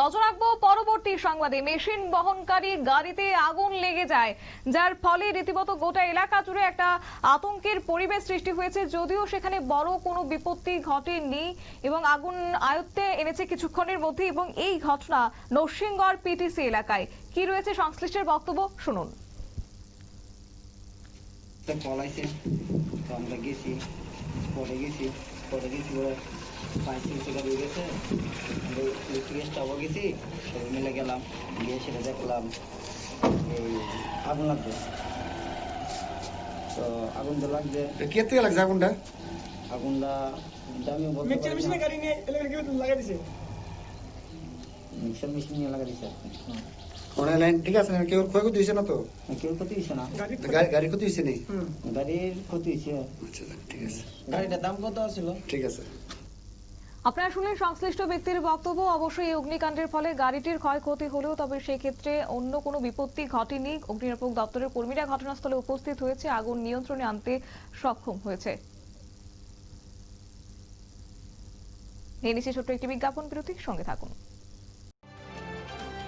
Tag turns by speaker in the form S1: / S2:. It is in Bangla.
S1: নজর রাখব পরবর্তী সংবাদে। মেশিন বহনকারী গাড়িতে আগুন লেগে যায়, যার ফলে রীতিমতো গোটা এলাকা জুড়ে একটা আতঙ্কের পরিবেশ সৃষ্টি হয়েছে। যদিও সেখানে বড় কোনো বিপত্তি ঘটেনি এবং আগুন আয়ত্তে এনেছে কিছুক্ষণের মধ্যে এবং এই ঘটনা নরসিংগড় পিটিসি এলাকায়। কি রয়েছে সংশ্লিষ্টের বক্তব্য শুনুন।
S2: গেছি গেছে। আমরা ইলেকট্রিক স্টাফও গেছি সবাই মিলে গেলাম গিয়ে সেটা দেখলাম এই আগুন লাগবে তো আগুন তো লাগবে
S3: কে থেকে লাগছে আগুনটা?
S2: আগুনটা দামি বলতে
S4: মেশিনে গাড়ি নিয়ে ইলেকট্রিক দিছে?
S2: মিক্সার মেশিন নিয়ে লাগা দিছে
S3: ওনার লাইন ঠিক আছে না কেউ ক্ষয়ক্ষতি হয়েছে না তো?
S2: কেউ ক্ষতি হয়েছে না।
S4: গাড়ি
S3: ক্ষতি হয়েছে
S4: হুম।
S2: গাড়ির ক্ষতি হয়েছে।
S3: আচ্ছা ঠিক আছে।
S2: গাড়িটার দাম কত ছিল
S3: ঠিক আছে।
S1: আপনারা শুনলেন সংশ্লিষ্ট ব্যক্তির বক্তব্য। অবশ্যই এই অগ্নিকাণ্ডের ফলে গাড়িটির ক্ষয়ক্ষতি হলেও তবে সেই ক্ষেত্রে অন্য কোনো বিপত্তি ঘটেনি। অগ্নিনির্বাপক দপ্তরের কর্মীরা ঘটনাস্থলে উপস্থিত হয়েছে। আগুন নিয়ন্ত্রণে আনতে সক্ষম হয়েছে। নিয়ে নিচ্ছে ছোট্ট একটি বিজ্ঞাপন বিরতির সঙ্গে থাকুন।